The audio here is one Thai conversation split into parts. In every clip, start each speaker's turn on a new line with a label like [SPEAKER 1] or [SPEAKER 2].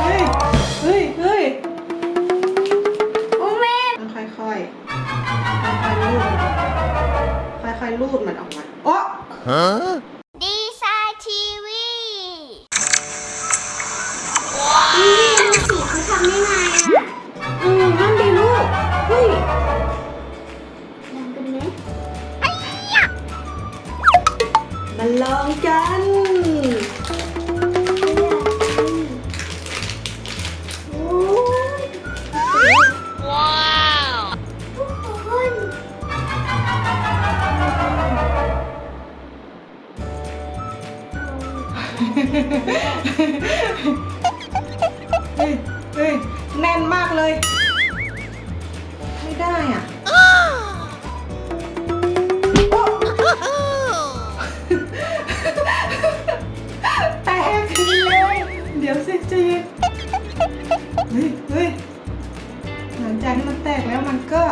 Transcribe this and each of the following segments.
[SPEAKER 1] เฮ้ย เฮ้ย เฮ้ย
[SPEAKER 2] โอ้แม่
[SPEAKER 1] ค่อยๆค่อยๆ ค่อยๆลูดมันออกมาโอ้
[SPEAKER 3] Huh?
[SPEAKER 2] เฮ้
[SPEAKER 1] ยเฮ้ยแน่นมากเลย ไม่ได้อะโอ๊ะแตกเลยเดี๋ยวสิใจะเย็นเฮ้ยเฮ้ยหลังจากที่มันแตกแล้วมันก็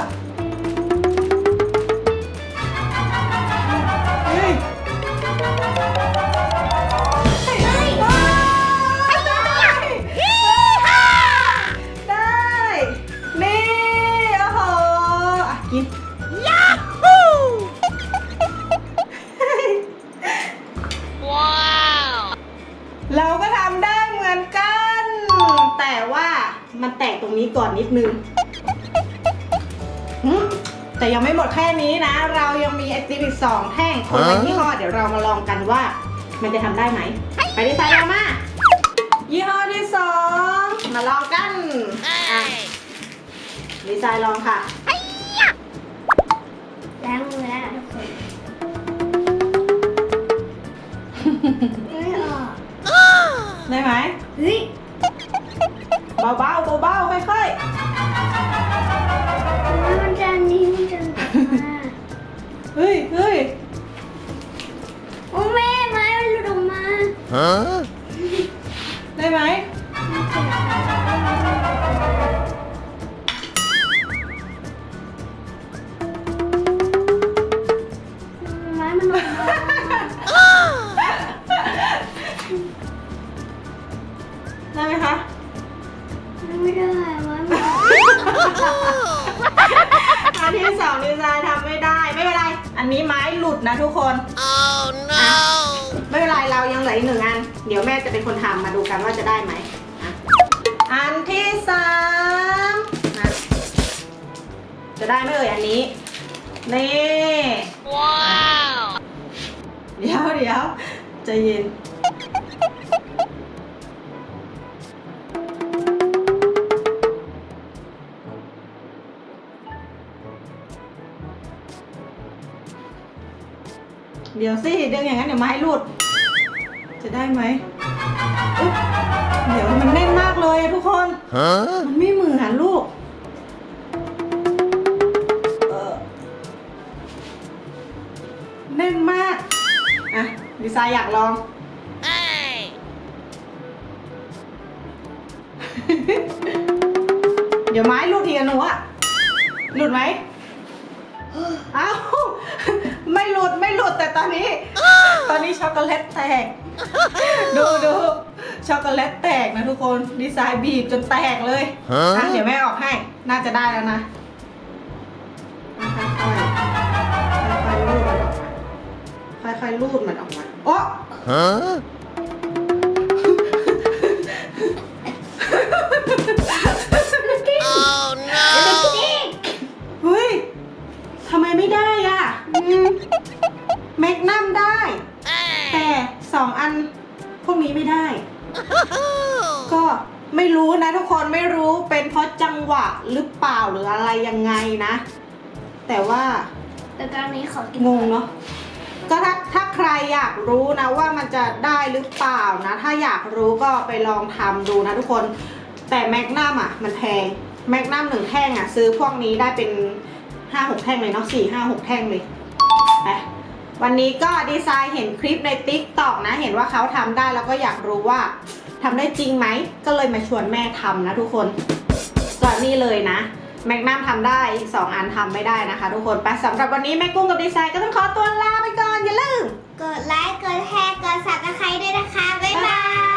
[SPEAKER 1] รงนี้ก่อนนิดนึงหึแต่ยังไม่หมดแค่นี้นะ เรายังมีไอติมอีกสองแท่งคนละ
[SPEAKER 3] ฮะ
[SPEAKER 1] ยี่ห้อเดี๋ยวเรามาลองกันว่า มันจะทำได้ไหม ไปดีไซน์เรามายี่ห้อที่สองมาลองกันอะดีไซน์ลองค่ะ
[SPEAKER 2] เบา
[SPEAKER 1] ๆเบาๆค่อย
[SPEAKER 2] มันจะนิ่มจัง
[SPEAKER 1] ๆเฮ้ยเฮ้ย
[SPEAKER 2] โอ้แม่ไม้มันหลุดออกมา
[SPEAKER 3] Huh?
[SPEAKER 1] ได้ไหม
[SPEAKER 2] ไม้มันหลุดออกมา
[SPEAKER 1] ได้ไหมคะ อันที่สองดีไซน์ทำไม่ได้ไม่เป็นไร อันนี้ไม้หลุดนะทุกคน
[SPEAKER 3] Oh no!
[SPEAKER 1] ไม่เป็นไรเรายังเหลืออีกหนึ่งอัน เดี๋ยวแม่จะเป็นคนทำมาดูกันว่าจะได้ไหมอะอันที่สามนะจะได้ไหมเอ่ยอันนี้ นี่
[SPEAKER 2] ว้าว
[SPEAKER 1] เดี๋ยวเดี๋ยวใจเย็น เดี๋ยวสิดึงอย่างนั้นเดี๋ยวไม้หลุด จะได้ไหมอุ๊ยเดี๋ยวมันแน่นมากเลยอะทุกคน
[SPEAKER 3] Huh?
[SPEAKER 1] มันไม่เหมือนลูก เออแน่นมาก อะดีไซน์อยากลอง เดี๋ยวไม้หลุดทีกันหนูอะหลุดไหม เอ้า ไม่หลุดไม่ หลุดแต่ตอนนี้ ตอนนี้ช็อกโกแลตแตก ดูดูช็อกโกแลตแตกนะทุกคนดีไซน์บีบจนแตกเลย
[SPEAKER 3] ฮะ
[SPEAKER 1] อะเดี๋ยวแม่ออกให้ น่าจะได้แล้วนะค่อยๆค่อยๆลูดมันออกมาค่อยๆลูดมันออกมาโอ้ พวกนี้ไม่ได้ ก็ไม่รู้นะทุกคนไม่รู้เป็นเพราะจังหวะหรือเปล่าหรืออะไรยังไงนะ แต่ว่า
[SPEAKER 2] แต่ตอนนี้ขอกิน
[SPEAKER 1] งงเนาะก็ถ้าถ้าใครอยากรู้นะว่ามันจะได้หรือเปล่านะ ถ้าอยากรู้ก็ไปลองทำดูนะทุกคนแต่แมกนัมอะมันแพงแมกนัมหนึ่งแท่งอะ ซื้อพวกนี้ได้เป็นห้าหกแท่งเลยเนาะสี่ห้าหกแท่งเลยไป วันนี้ก็ดีไซน์เห็นคลิปในติ๊กตอกนะ เห็นว่าเขาทำได้แล้วก็อยากรู้ว่าทำได้จริงไหม ก็เลยมาชวนแม่ทำนะทุกคนก็นี่เลยนะแมกนัมทำได้อีกสองอันทำไม่ได้นะคะ ทุกคนไปสำหรับวันนี้แม่กุ้งกับดีไซน์ก็ต้องขอตัวลาไปก่อนอย่าลืม
[SPEAKER 2] กดไลค์ กดแชร์ กดซับสไครต์ด้วยนะคะ บ๊ายบาย